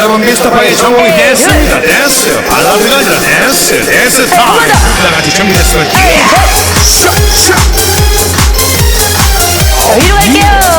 여러분 미스터 파이 전공이 댄스입니다. 댄스 발라드가 아니라 댄스 댄스 타임. 다 같이 준비됐으면 예! 네. 어, 위로 갈게요.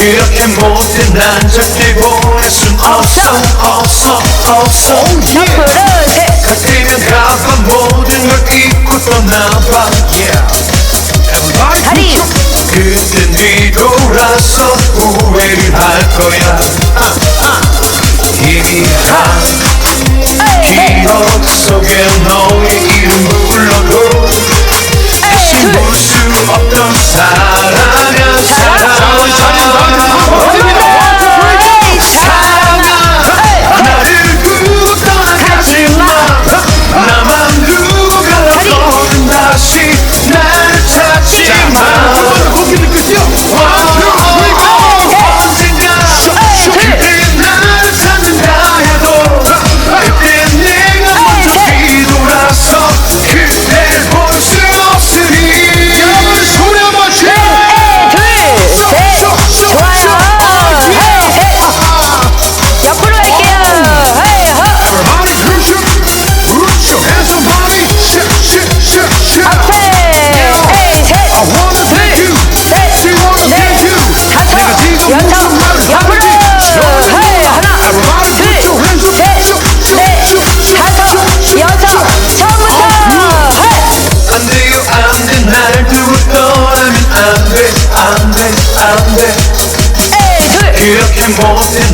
이렇게 못해 난 절대 보낼 순 없어 없어 없어 oh, yeah. 가슴은 가봐 모든 걸 잊고 떠나봐 yeah. 다리 그땐 뒤돌아서 후회를 할 거야 uh, uh. 이미 한 기억 속에 너의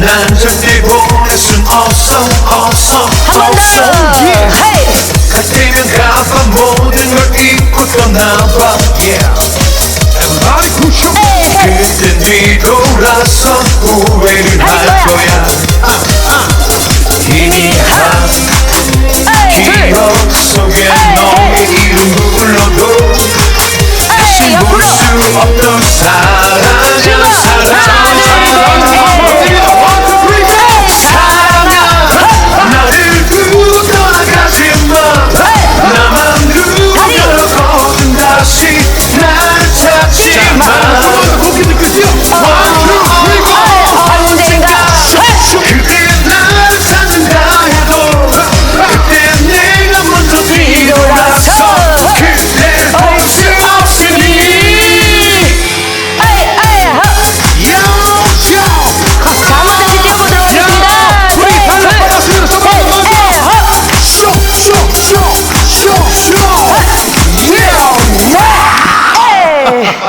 난 절대 보낼 순 없어 없어 한번 없어 더! 헤이! 갓 되면 가봐 모든 걸 잊고 떠나봐